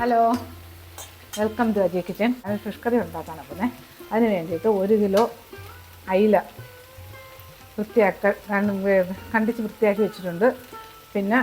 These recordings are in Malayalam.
Hello welcome to Ajay kitchen അത് ഫിഷ് കറി ഉണ്ടാക്കാനാണ് പോകുന്നത് അതിന് വേണ്ടിയിട്ട് ഒരു കിലോ അയില വൃത്തിയാക്ക കണ്ടിച്ച് വൃത്തിയാക്കി വെച്ചിട്ടുണ്ട്. പിന്നെ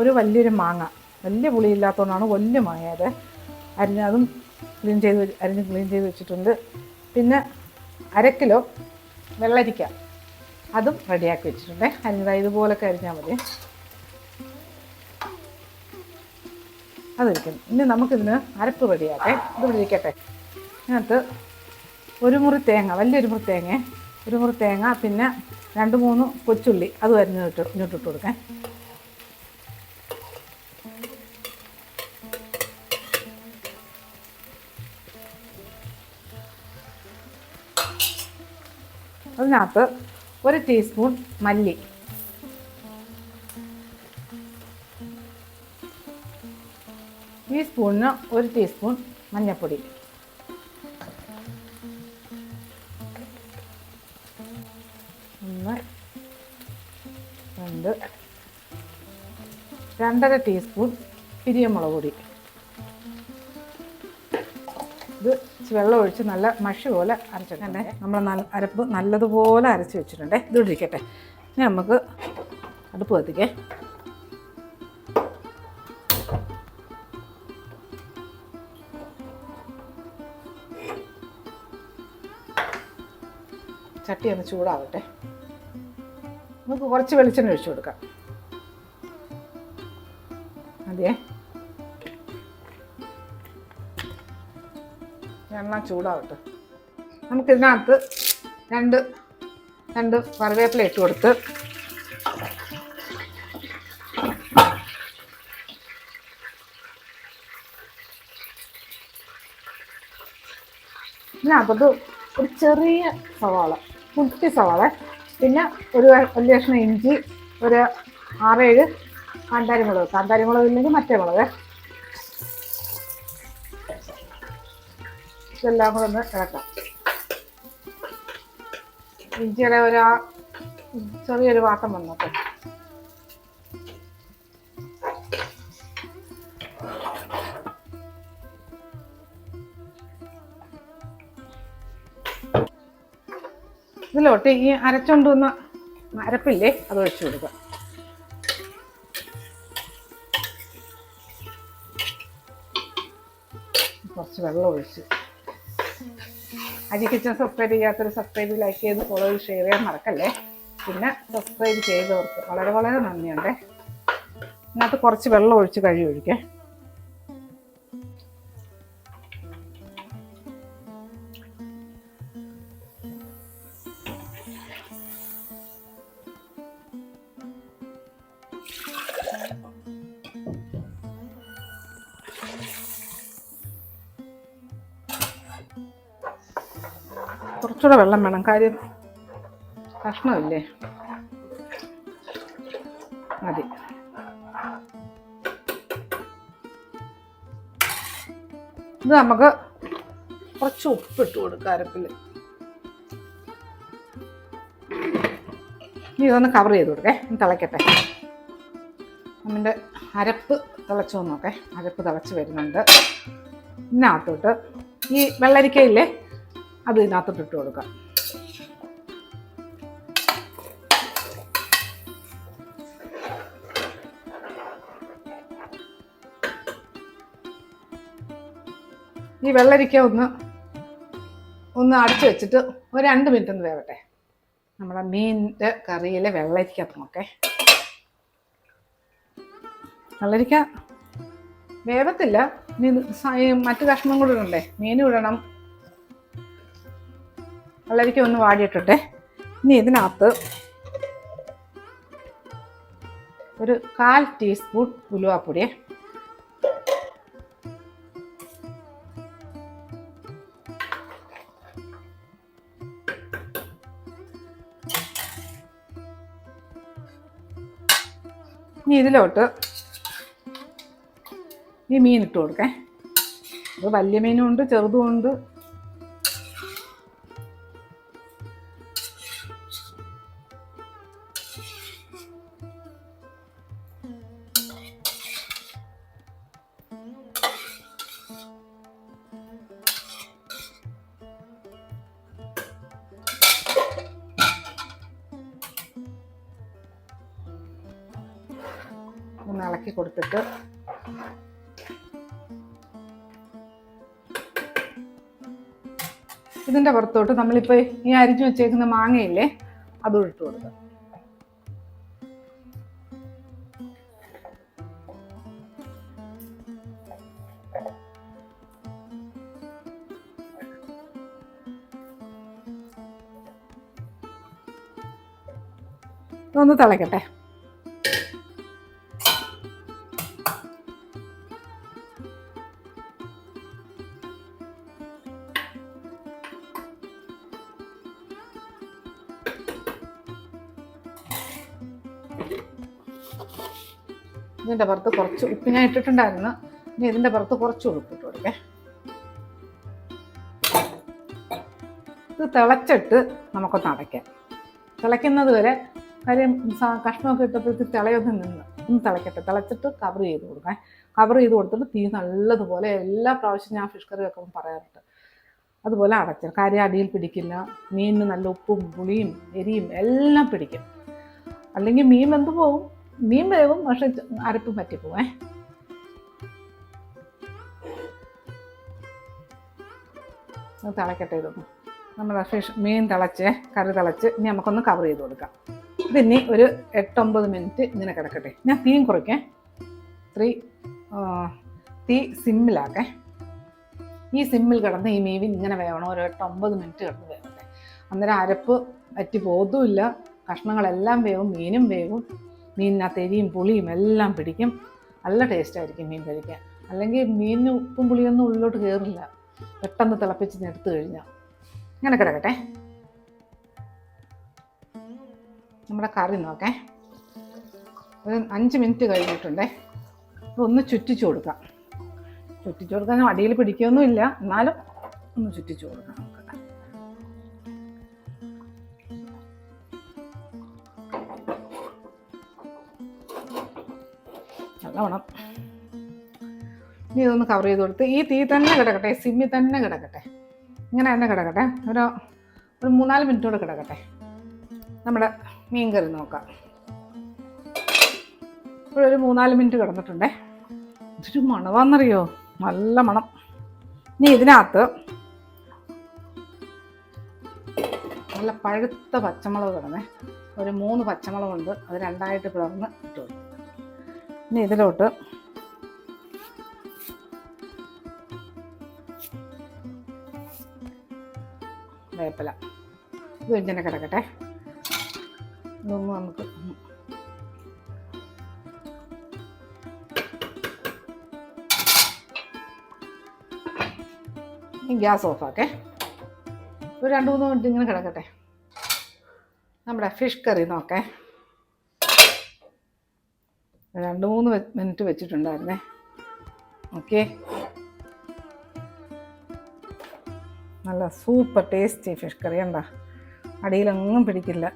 ഒരു വലിയൊരു മാങ്ങ. വലിയ പുളിയില്ലാത്തതുകൊണ്ടാണ് വലിയ മാങ്ങയത്. അരിഞ്ഞ് അതും ക്ലീൻ ചെയ്ത് അരിഞ്ഞ് ക്ലീൻ ചെയ്ത് വെച്ചിട്ടുണ്ട്. പിന്നെ അര കിലോ വെള്ളരിക്ക. അതും റെഡിയാക്കി വെച്ചിട്ടുണ്ട്. അരിഞ്ഞത് ഇതുപോലൊക്കെ അരിഞ്ഞാൽ മതി. അതൊരിക്കുന്നു ഇനി നമുക്കിതിന് അരപ്പ് റെഡിയാക്കേ ഇത് വിളിക്കട്ടെ അതിനകത്ത് ഒരു മുറി തേങ്ങ വലിയൊരു മുറി തേങ്ങ. ഒരു മുറി തേങ്ങ പിന്നെ രണ്ട് മൂന്ന് കൊച്ചുള്ളി. അത് അരിഞ്ഞ് ഇട്ട് ഇങ്ങോട്ട് ഇട്ട് കൊടുക്കാൻ അതിനകത്ത് ഒരു ടീസ്പൂൺ മല്ലി. ഈ സ്പൂണിന് ഒരു ടീസ്പൂൺ മഞ്ഞൾപ്പൊടി ഒന്ന് രണ്ട് രണ്ടര ടീസ്പൂൺ പിരിയമുളക് പൊടി. ഇത് വെള്ളം ഒഴിച്ച് നല്ല മഷി പോലെ അരച്ചിട്ടുണ്ടേ. നമ്മൾ നല്ല അരപ്പ് നല്ലതുപോലെ അരച്ച് വെച്ചിട്ടുണ്ടേ. ഇതൊഴിക്കട്ടെ ഇനി നമുക്ക് അടുപ്പ് കത്തിക്കേ. ചട്ടി ഒന്ന് ചൂടാവട്ടെ. നമുക്ക് കുറച്ച് വെളിച്ചെണ്ണ ഒഴിച്ചു കൊടുക്കാം. അതെ എണ്ണ ചൂടാവട്ടെ. നമുക്കിതിനകത്ത് രണ്ട് രണ്ട് കറിവേപ്പില ഇട്ട് കൊടുത്ത് ഇതിനകത്തത് ഒരു ചെറിയ സവാള. കുട്ടി സവാള. പിന്നെ ഒരു വലിയ കഷ്ണം ഇഞ്ചി ഒരു ആറേഴ് കാന്താരി മുളക്. കാന്താരി മുളക് ഇല്ലെങ്കിൽ മറ്റേ മുളക്. ഇതെല്ലാം കൂടെ ഒന്ന് ഇളക്കാം. ഇഞ്ചിയുടെ ഒരു ചെറിയൊരു വാട്ടം വന്നോട്ടെ. ഇതിലോട്ട് ഈ അരച്ചോണ്ട് വന്ന അരപ്പില്ലേ? അത് ഒഴിച്ചു കൊടുക്കുക കുറച്ച് വെള്ളം ഒഴിച്ച്. അജി കിച്ചൺ സബ്സ്ക്രൈബ് ചെയ്യാത്തൊരു സബ്സ്ക്രൈബ് ലൈക്ക് ചെയ്ത് ഫോളോ ചെയ്ത് ഷെയർ ചെയ്യാൻ മറക്കല്ലേ? പിന്നെ സബ്സ്ക്രൈബ് ചെയ്തവർക്ക് വളരെ വളരെ നന്ദിയുണ്ട്. ഇതിനകത്ത് കുറച്ച് വെള്ളം ഒഴിച്ച് കഴുകി ഒഴിക്കേ. കുറച്ചുകൂടെ വെള്ളം വേണം. കാര്യം കഷ്ണമില്ലേ? മതി. ഇത് നമുക്ക് കുറച്ച് ഉപ്പിട്ട് കൊടുക്കാം അരപ്പിൽ ഇനി ഇതൊന്ന് കവർ ചെയ്ത് കൊടുക്കേ. തിളയ്ക്കട്ടെ. നമ്മുടെ അരപ്പ് തിളച്ചു നോക്കേ അരപ്പ് തിളച്ച് വരുന്നുണ്ട്. ഇതിനകത്തോട്ട് ഈ വെള്ളരിക്കയില്ലേ? അത് ഇതിനകത്തോട്ട് ഇട്ട് കൊടുക്കാം. ഈ വെള്ളരിക്ക ഒന്ന് ഒന്ന് അടച്ചു വെച്ചിട്ട് ഒരു രണ്ട് മിനിറ്റ് ഒന്ന് വേവട്ടെ. നമ്മുടെ മീനിന്റെ കറിയിലെ വെള്ളരിക്ക നോക്കേ വെള്ളരിക്ക വേവത്തില്ല. ഇനി മറ്റു കഷ്ണം കൂടെ ഇടണ്ടേ? മീനും ഇടണം. വെള്ളരിക്ക ഒന്ന് വാടിയിട്ടെ ഇനി ഇതിനകത്ത് ഒരു കാൽ ടീസ്പൂൺ ഉലുവാപ്പൊടി ഇനി ഇതിലോട്ട് ഈ മീൻ ഇട്ട് കൊടുക്കേ. അത് വലിയ മീനും ഉണ്ട് ചെറുതും ഉണ്ട്. ഒന്ന് ഇളക്കി കൊടുത്തിട്ട് ഇതിന്റെ പുറത്തോട്ട് നമ്മളിപ്പോൾ ഈ അരിഞ്ഞു വെച്ചേക്കുന്ന മാങ്ങയില്ലേ അതും ഇട്ട് കൊടുക്കുക ഒന്ന് തിളക്കട്ടെ. ഇതിന്റെ പുറത്ത് കുറച്ച് ഉപ്പ് ഞാൻ ഇട്ടിട്ടുണ്ടായിരുന്നു. ഇനി ഇതിന്റെ പുറത്ത് കുറച്ച് ഉപ്പിട്ട് കൊടുക്കേ. ഇത് തിളച്ചിട്ട് നമുക്കൊന്ന് അടയ്ക്കാം. തിളയ്ക്കുന്നത് വരെ കാര്യം കഷ്ണമൊക്കെ ഇട്ടപ്പോഴത്തേക്ക് തിളയൊന്ന് നിന്ന് ഒന്ന് തിളയ്ക്കട്ടെ. തിളച്ചിട്ട് കവർ ചെയ്ത് കൊടുക്കാം. കവർ ചെയ്ത് കൊടുത്തിട്ട് തീ നല്ലതുപോലെ എല്ലാ പ്രാവശ്യം ഞാൻ ഫിഷ് കറി വെക്കുമ്പോൾ പറയാറുണ്ട്. അതുപോലെ അടച്ചു കാര്യം അടിയിൽ പിടിക്കില്ല. മീനിന് നല്ല ഉപ്പും പുളിയും എരിയും എല്ലാം പിടിക്കും. അല്ലെങ്കിൽ മീൻ വെന്ത് പോകും മീൻ വേവും പക്ഷെ അരപ്പ് പറ്റിപ്പോവേ തിളക്കട്ടെ ഇതൊന്ന്. നമ്മൾ ഫിഷ് മീൻ തിളച്ച് കറി തിളച്ച് ഇനി നമുക്കൊന്ന് കവർ ചെയ്ത് കൊടുക്കാം. പിന്നെ ഒരു എട്ടൊമ്പത് മിനിറ്റ് ഇങ്ങനെ കിടക്കട്ടെ. ഞാൻ തീയും കുറയ്ക്കേ. ത്രീ തീ സിമ്മിലാക്കേ ഈ സിമ്മിൽ കിടന്ന് ഈ മീൻ ഇങ്ങനെ വേവണം. ഒരു എട്ടൊമ്പത് മിനിറ്റ് കിടന്ന് വേവട്ടെ. അന്നേരം അരപ്പ് പറ്റി പോതുമില്ല കഷ്ണങ്ങളെല്ലാം വേവും മീനും വേവും. മീനിനകത്ത് എരിയും പുളിയും എല്ലാം പിടിക്കും. നല്ല ടേസ്റ്റായിരിക്കും മീൻ കഴിക്കാൻ. അല്ലെങ്കിൽ മീനിന് ഉപ്പും പുളിയൊന്നും ഉള്ളിലോട്ട് കയറില്ല പെട്ടെന്ന് തിളപ്പിച്ച് എടുത്തു കഴിഞ്ഞാൽ ഇങ്ങനെ കിടക്കട്ടെ. നമ്മുടെ കറി നോക്കേ. ഒരു അഞ്ച് മിനിറ്റ് കഴിഞ്ഞിട്ടുണ്ടേ. ഒന്ന് ചുറ്റിച്ചു കൊടുക്കാം. ചുറ്റിച്ചു കൊടുക്കാൻ അടിയിൽ പിടിക്കുകയൊന്നുമില്ല എന്നാലും ഒന്ന് ചുറ്റിച്ചു കൊടുക്കാം നമുക്ക്. നല്ലവണ്ണം ഇനി ഇതൊന്ന് കവർ ചെയ്ത് കൊടുത്ത് ഈ തീ തന്നെ കിടക്കട്ടെ സിമ്മി തന്നെ കിടക്കട്ടെ. ഇങ്ങനെ തന്നെ കിടക്കട്ടെ. ഒരു ഒരു മൂന്നാൽ മിനിറ്റോടെ കൂടെ കിടക്കട്ടെ. നമ്മുടെ മീൻ കറി നോക്കാം. ഇപ്പോഴൊരു മൂന്നാൽ മിനിറ്റ് കിടന്നിട്ടുണ്ടേ. ഇതൊരു മണവാന്നറിയോ? നല്ല മണം. ഇനി ഇതിനകത്ത് നല്ല പഴുത്ത പച്ചമുളക് കിടന്നേ. ഒരു മൂന്ന് പച്ചമുളകുണ്ട്. അത് രണ്ടായിട്ട് പിളർന്ന് ഇട്ടു കൊടുത്തു ഇനി ഇതിലോട്ട് വേപ്പില. ഇത് ഇങ്ങനെ കിടക്കട്ടെ. ഇതൊന്ന് നമുക്ക് ഗ്യാസ് ഓഫാക്കേ. ഒരു രണ്ട് മൂന്ന് മിനിറ്റ് ഇങ്ങനെ കിടക്കട്ടെ. നമ്മുടെ ഫിഷ് കറി നോക്കേ. രണ്ട് മൂന്ന് മിനിറ്റ് വെച്ചിട്ടുണ്ടായിരുന്നേ. ഓക്കെ നല്ല സൂപ്പർ ടേസ്റ്റി ഫിഷ് കറി ഉണ്ടോ അടിയിലൊന്നും പിടിക്കില്ല.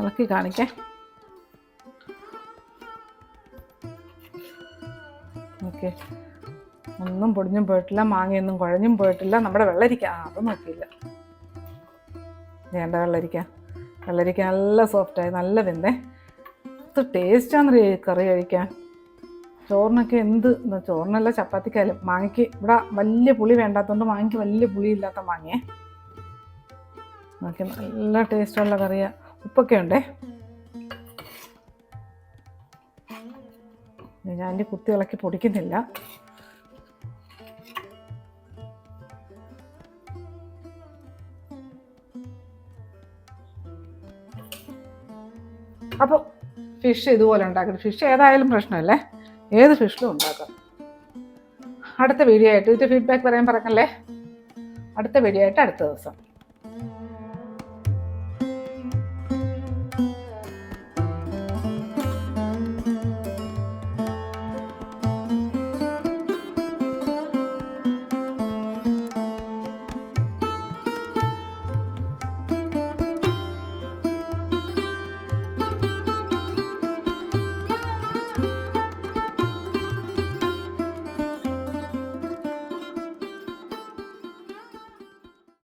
ഇളക്കി കാണിക്കേ. ഓക്കെ ഒന്നും പൊടിഞ്ഞും പോയിട്ടില്ല മാങ്ങയൊന്നും കുഴഞ്ഞും പോയിട്ടില്ല. നമ്മുടെ വെള്ളരിക്ക ആ അത് നോക്കിയില്ല. വേണ്ട വെള്ളരിക്ക. വെള്ളരിക്ക നല്ല സോഫ്റ്റായി നല്ല വെന്തേ. ഇത് ടേസ്റ്റാണെന്നറിയോ ഈ കറി കഴിക്കാൻ. ചോറിനൊക്കെ എന്ത് എന്താ ചോറിനല്ല ചപ്പാത്തിക്കായാലും മാങ്ങയ്ക്ക് ഇവിടെ വലിയ പുളി വേണ്ടാത്തതുകൊണ്ട് മാങ്ങയ്ക്ക് വലിയ പുളി ഇല്ലാത്ത മാങ്ങയെ നോക്കി നല്ല ടേസ്റ്റുള്ള കറിയാ. ഉപ്പൊക്കെ ഉണ്ടേ? ഞാൻ കുത്തി ഇളക്കി പൊടിക്കുന്നില്ല. അപ്പോൾ ഫിഷ് ഇതുപോലെ ഉണ്ടാക്കണം ഫിഷ് ഏതായാലും പ്രശ്നമല്ലേ? ഏത് ഫിഷിലും ഉണ്ടാക്കാം. അടുത്ത വീഡിയോ ആയിട്ട് ഇതിന്റെ ഫീഡ്ബാക്ക് പറയാൻ പറഞ്ഞല്ലേ? അടുത്ത വീഡിയോ ആയിട്ട് അടുത്ത ദിവസം.